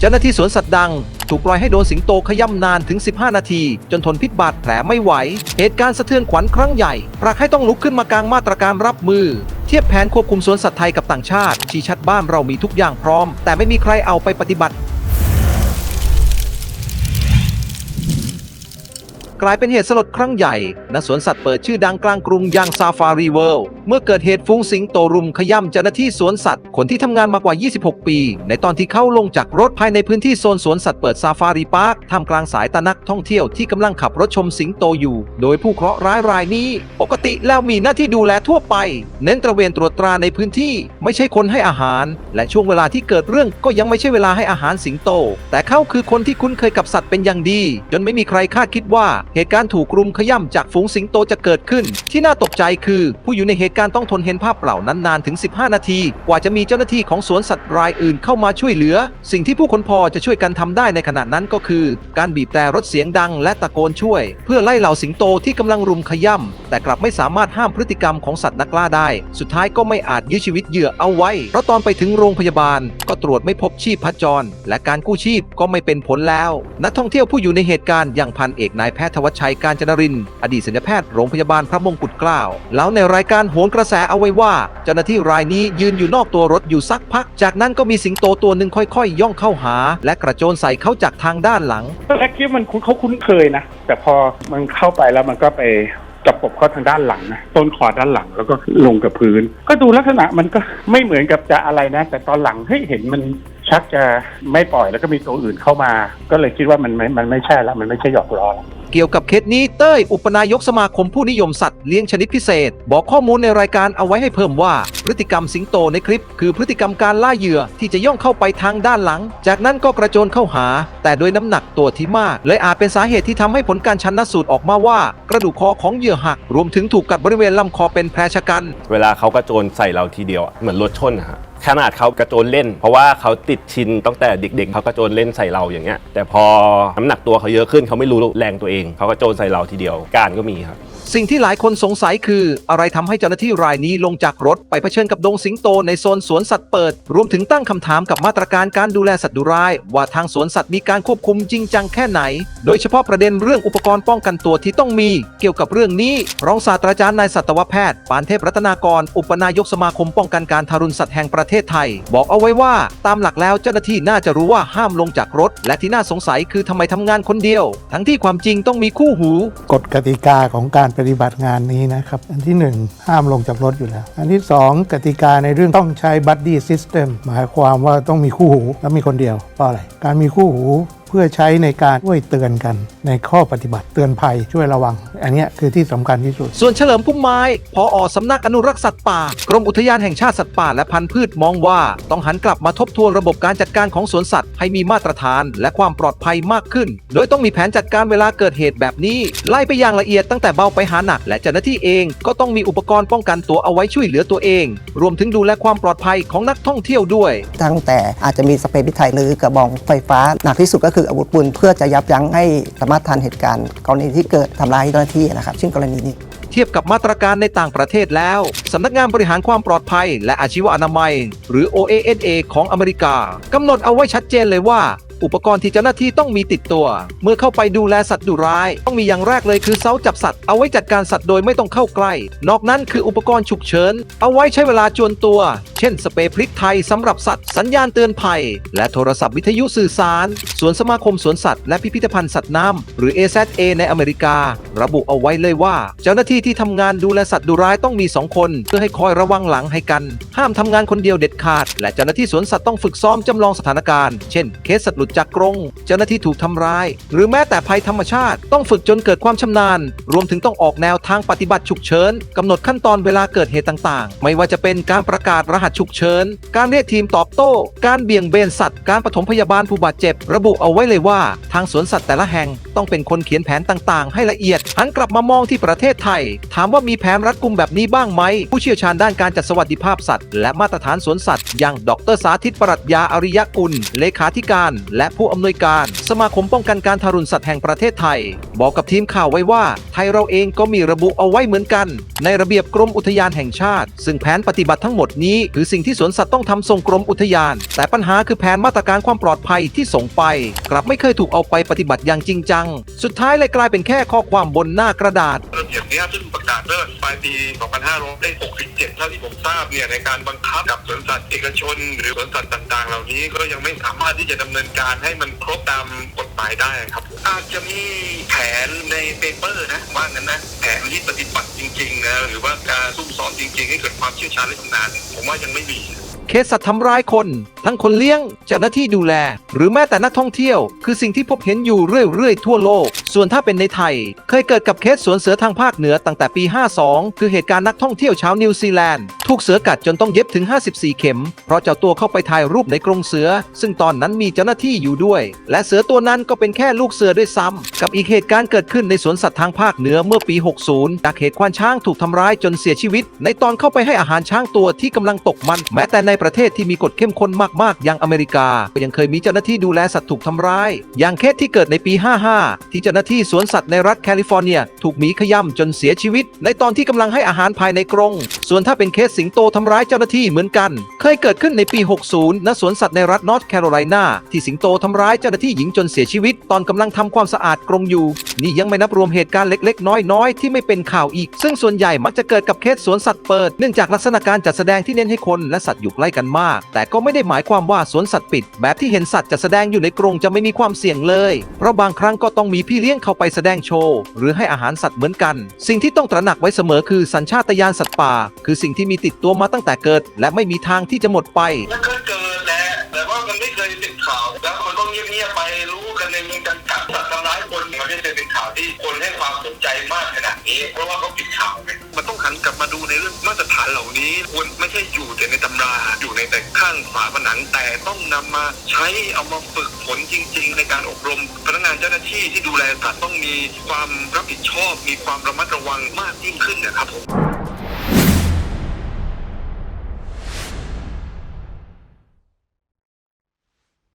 เจ้าหน้าที่สวนสัตว์ดัง ถูกปล่อยให้โดนสิงโตขย่ำนานถึง 15 นาที จนทนพิษบาดแผลไม่ไหว เหตุการณ์สะเทือนขวัญครั้งใหญ่ปรักให้ต้องลุกขึ้นมากางมาตรการรับมือ เทียบแผนควบคุมสวนสัตว์ไทยกับต่างชาติชี้ชัดบ้านเรามีทุกอย่างพร้อม แต่ไม่มีใครเอาไปปฏิบัติ กลายเป็นเหตุสลดครั้งใหญ่ณสวนสัตว์เปิดชื่อดังกลางกรุงอย่างซาฟารีเวิลด์เมื่อเกิดเหตุฟุ้งสิงโตรุมขย่ำเจ้าหน้าที่สวนสัตว์ คนที่ทำงานมากว่า 26 ปี ในตอนที่เข้าลงจากรถภายในพื้นที่โซนสวนสัตว์เปิดซาฟารีพาร์คท่ามกลางสายตานักท่องเที่ยวที่กำลังขับรถชมสิงโตอยู่ โดยผู้เคราะห์ร้ายรายนี้ ปกติแล้วมีหน้าที่ดูแลทั่วไป เน้นตระเวนตรวจตราในพื้นที่ ไม่ใช่คนให้อาหาร และช่วงเวลาที่เกิดเรื่องก็ยังไม่ใช่เวลาให้อาหารสิงโต แต่เขาคือคนที่คุ้นเคยกับสัตว์เป็นอย่างดี จนไม่มีใครคาดคิดว่าเหตุการณ์ถูกรุมขย่ำจากฝูงสิงโตจะเกิดขึ้น ที่น่าตกใจคือ ผู้อยู่ในเหตุการณ์ต้องทนเห็นภาพเปล่านั้นนานถึง 15 นาที กว่าจะมีเจ้าหน้าที่ของสวนสัตว์รายอื่นเข้ามาช่วยเหลือ สิ่งที่ผู้คนพอจะช่วยกันทำได้ในขณะนั้นก็คือ การบีบแต่รถเสียงดังและตะโกนช่วย เพื่อไล่เหล่าสิงโตที่กำลังรุมขย่ำแต่กลับไม่สามารถห้ามพฤติกรรมของสัตว์นักล่าได้ สุดท้ายก็ไม่อาจยื้อชีวิตเหยื่อเอาไว้ เพราะตอนไปถึงโรงพยาบาล ก็ตรวจไม่พบชีพจร และการกู้ชีพก็ไม่เป็นผลแล้ว นักท่องเที่ยวผู้อยู่ในเหตุการณ์อย่างพันเอกนายแพทย์ธวัชชัยการจนรินอดีตศัลยแพทย์โรงพยาบาลพระมงกุฎเกล้าแล้วในรายการโหนกระแสเอาไว้ว่า เจ้าหน้าที่รายนี้ยืนอยู่นอกตัวรถอยู่สักพัก จากนั้นก็มีสิงโตตัวหนึ่งค่อยๆย่องเข้าหา และกระโจนใส่เขาจากทางด้านหลังตอนแรกคิดว่มันคุ้นเขาคุ้นเคยนะ แต่พอมันเข้าไปแล้วมันก็ไปจับปบเข้าทางด้านหลังนะต้นคอด้านหลังแล้วก็ลงกับพื้น ก็ดูลักษณะมันก็ไม่เหมือนกับจะอะไรนะ แต่ตอนหลังเฮ้ยเห็นมันชักจะไม่ปล่อยแล้วก็มีตัวอื่นเข้ามา ก็เลยคิดว่ามันไม่มันไม่ใช่แล้วมันไม่ใช่หยอกล้อ เกี่ยวกับเคสนี้เต้ย อุปนายกสมาคมผู้นิยมสัตว์เลี้ยงชนิดพิเศษ บอกข้อมูลในรายการเอาไว้ให้เพิ่มว่า พฤติกรรมสิงโตในคลิป คือพฤติกรรมการล่าเหยื่อที่จะย่องเข้าไปทางด้านหลัง จากนั้นก็กระโจนเข้าหา แต่โดยน้ำหนักตัวที่มาก เลยอาจเป็นสาเหตุที่ทำให้ผลการชันสูตรออกมาว่า กระดูกคอของเหยื่อหัก รวมถึงถูกกัดบริเวณลำคอเป็นแผลชะกัน เวลาเขากระโจนใส่เราทีเดียวเหมือนรถชนนะฮะ ขนาดเขากระโจนเล่น เพราะว่าเขาติดชินตั้งแต่เด็ก ๆเขากระโจนเล่นใส่เราอย่างเงี้ยแต่พอน้ำหนักตัวเขาเยอะขึ้นเขาไม่รู้แรงตัวเอง เขากระโจนใส่เราทีเดียวการก็มีครับ สิ่งที่หลายคนสงสัยคือ อะไรทำให้เจ้าหน้าที่รายนี้ลงจากรถไปเผชิญกับดงสิงโตในโซนสวนสัตว์เปิด รวมถึงตั้งคำถามกับมาตรการการดูแลสัตว์ดุร้าย ว่าทางสวนสัตว์มีการควบคุมจริงจังแค่ไหน โดยเฉพาะประเด็นเรื่องอุปกรณ์ป้องกันตัวที่ต้องมี เกี่ยวกับเรื่องนี้ รองศาสตราจารย์นายสัตวแพทย์ ปานเทพรัตนากร อุปนายกสมาคมป้องกันการทารุณสัตว์แห่งประเทศไทย บอกเอาไว้ว่า ตามหลักแล้วเจ้าหน้าที่น่าจะรู้ว่าห้ามลงจากรถ และที่น่าสงสัยคือทำไมทำงานคนเดียว ทั้งที่ความจริงต้องมีคู่หู กฎกติกาของการปฏิบัติงานนี้นะครับ อันที่ 1 ห้ามลงจากรถอยู่แล้ว อันที่ 2 กติกาในเรื่องต้องใช้บัดดี้ซิสเต็มหมายความว่าต้องมีคู่หูและมีคนเดียวเพราะอะไร การมีคู่หูเพื่อใช้ในการช่วยเตือนกันในข้อปฏิบัติเตือนภัยช่วยระวัง อันเนี้ยคือที่สำคัญที่สุด ส่วนเฉลิมพุ่มไม้พออสำนักอนุรักษ์สัตว์ป่ากรมอุทยานแห่งชาติสัตว์ป่าและพันธุ์พืชมองว่า ต้องหันกลับมาทบทวนระบบการจัดการของสวนสัตว์ให้มีมาตรฐาน และความปลอดภัยมากขึ้น โดยต้องมีแผนจัดการเวลาเกิดเหตุแบบนี้ ไล่ไปอย่างละเอียดตั้งแต่เบาไปหาหนัก และเจ้าหน้าที่เองก็ต้องมีอุปกรณ์ป้องกันตัวเอาไว้ช่วยเหลือตัวเอง รวมถึงดูแลความปลอดภัยของนักท่องเที่ยวด้วย ตั้งแต่อาจจะมีสเปรย์พริกไทยหรือกระบองไฟฟ้าหนักที่สุดก็คืออาวุธปืนเพื่อจะยับยั้งให้สามารถทันเหตุการณ์กรณีที่เกิดทำร้ายเจ้าหน้าที่นะครับเช่นกรณีนี้ เทียบกับมาตรการในต่างประเทศแล้วสำนักงานบริหารความปลอดภัย และอาชีวอนามัย หรือ OASA ของอเมริกากำหนดเอาไว้ชัดเจนเลยว่า อุปกรณ์ที่เจ้าหน้าที่ต้องมีติดตัว เมื่อเข้าไปดูแลสัตว์ดุร้าย ต้องมีอย่างแรกเลยคือเสาจับสัตว์เอาไว้จัดการสัตว์โดยไม่ต้องเข้าใกล้ นอกนั้นคืออุปกรณ์ฉุกเฉิน เอาไว้ใช้เวลาจวนตัว เช่น สเปรย์พริกไทยสำหรับสัตว์ สัญญาณเตือนภัย และโทรศัพท์วิทยุสื่อสาร สวนสมาคมสวนสัตว์และพิพิธภัณฑ์สัตว์น้ำหรือ AZA ในอเมริกา ระบุเอาไว้เลยว่า เจ้าหน้าที่ที่ทำงานดูแลสัตว์ดุร้ายต้องมี 2 คน เพื่อให้คอยระวังหลังให้กัน ห้ามทำงานคนเดียวเด็ดขาด และเจ้าหน้าที่สวนสัตว์ต้องฝึกซ้อมจำลองสถานการณ์ เช่น เคสสัตว์หลุดจากกรง เจ้าหน้าที่ถูกทำร้าย หรือแม้แต่ภัยธรรมชาติ ต้องฝึกจนเกิดความชำนาญ รวมถึงต้องออกแนวทางปฏิบัติฉุกเฉินกำหนดขั้นตอนเวลาเกิดเหตุต่างๆ ไม่ว่าจะเป็นการประกาศรหัสฉุกเฉิน การเรียกทีมตอบโต้ การเบี่ยงเบนสัตว์ การปฐมพยาบาลผู้บาดเจ็บ ระบุเอาไว้เลยว่า ทางสวนสัตว์แต่ละแห่งต้องเป็นคนเขียนแผนต่างๆ ให้ละเอียดหันกลับมามองที่ประเทศไทย ถามว่ามีแผนรัดกุมแบบนี้บ้างไหม ผู้เชี่ยวชาญด้านการจัดสวัสดิภาพสัตว์ และมาตรฐานสวนสัตว์อย่างดรสาธิตปรัชญาอริยกุล เลขาธิการ และผู้อำนวยการ สมาคมป้องกันการทารุณสัตว์แห่งประเทศไทย บอกกับทีมข่าวไว้ว่า ไทยเราเองก็มีระบุเอาไว้เหมือนกัน ในระเบียบกรมอุทยานแห่งชาติ ซึ่งแผนปฏิบัติทั้งหมดนี้คือสิ่งที่สวนสัตว์ต้องทำส่งกรมอุทยาน แต่ปัญหาคือแผนมาตรการความปลอดภัยที่ส่งไป กลับไม่เคยถูกเอาไปปฏิบัติอย่างจริงจัง สุดท้ายเลยกลายเป็นแค่ข้อความบนหน้ากระดาษ ระเบียบเนี้ยซึ่งประกาศเมื่อปลายปี 2567เท่าที่ผมทราบเนี่ยในการบังคับกับสวนสัตว์เอกชน หรือสวนสัตว์ต่างๆ เหล่านี้ก็ยังไม่สามารถที่จะดำเนินการให้มันครบตามกฎหมายได้ครับ อาจจะมีแผนในเปเปอร์นะว่างั้นนะแผนที่ปฏิบัติจริงๆนะหรือว่าการซุ่มซ้อมจริง ๆ ให้เกิดความเชี่ยวชาญและชำนาญผมว่ายังไม่มี เคสสัตว์ทำร้ายคน ทั้งคนเลี้ยงเจ้าหน้าที่ดูแล หรือแม้แต่นักท่องเที่ยว คือสิ่งที่พบเห็นอยู่เรื่อย ๆ ทั่วโลก ส่วนถ้าเป็นในไทย เคยเกิดกับเคสสวนเสือทางภาคเหนือตั้งแต่ปี 52 คือเหตุการณ์นักท่องเที่ยวชาวนิวซีแลนด์ถูกเสือกัดจนต้องเย็บถึง 54 เข็ม เพราะเจ้าตัวเข้าไปถ่ายรูปในกรงเสือ ซึ่งตอนนั้นมีเจ้าหน้าที่อยู่ด้วย และเสือตัวนั้นก็เป็นแค่ลูกเสือด้วยซ้ำกับอีกเหตุการณ์เกิดขึ้นในสวนสัตว์ทางภาคเหนือเมื่อปี 60 จากเหตุควานช้างถูกทำร้ายจนเสียชีวิต ในตอนเข้าไปให้อาหารช้างตัวที่กำลังตกมัน แม้แต่ในประเทศที่มีกฎเข้มข้นมากๆ อย่างอเมริกาก็ยังเคยมีเจ้าหน้าที่ดูแลสัตว์ถูกทำร้าย อย่างเคสที่เกิดในปี 55 ที่เจ้าหน้าที่สวนสัตว์ในรัฐแคลิฟอร์เนีย ถูกหมีขย่ำจนเสียชีวิต ในตอนที่กำลังให้อาหารภายในกรง ส่วนถ้าเป็นเคสสิงโตทำร้ายเจ้าหน้าที่เหมือนกัน เคยเกิดขึ้นในปี 60 ณ สวนสัตว์ในรัฐนอร์ทแคโรไลนาที่สิงโตทำร้ายเจ้าหน้าที่หญิงจนเสียชีวิต ตอนกำลังทำความสะอาดกรงอยู่ นี่ยังไม่นับรวมเหตุการณ์เล็ก ๆ น้อยๆที่ไม่เป็นข่าวอีก ซึ่งส่วนใหญ่มักจะเกิดกับเคสสวนสัตว์เปิดเนื่องจากลักษณะการจัดแสดงที่เน้นให้คนและสัตว์อยู่ใกล้กันมาก แต่ก็ไม่ได้หมายความว่าสวนสัตว์ปิด แบบที่เห็นสัตว์จัดแสดงอยู่ในกรงจะไม่มีความเสี่ยงเลย เพราะบางครั้งก็ต้องมีพี่เลี้ยงเข้าไปแสดงโชว์ หรือให้อาหารสัตว์เหมือนกัน สิ่งที่ต้องตระหนักไว้เสมอคือสัญชาตญาณสัตว์ป่า คือสิ่งที่มีติดตัวมาตั้งแต่เกิด และไม่มีทางที่จะหมดไปมันเคยเกิดแหละแต่ว่ามันไม่เคยเป็นข่าว แล้วมันก็เงียบๆไปรู้กันในเมืองกันกัดสัตว์ทำร้ายคนมันไม่เคยเป็นข่าวที่คนให้ความสนใจมากขนาดนี้ เพราะว่าเขา กลับมาดูในเรื่องมาตรฐานเหล่านี้ควรไม่ใช่อยู่แต่ในตำราอยู่ในแต่ข้างฝาผนังแต่ต้องนำมาใช้เอามาฝึกฝนจริง ๆ ในการอบรมพนักงานเจ้าหน้าที่ที่ดูแลสัตว์ต้องมีความรับผิดชอบ มีความระมัดระวังมากยิ่งขึ้นนะครับผม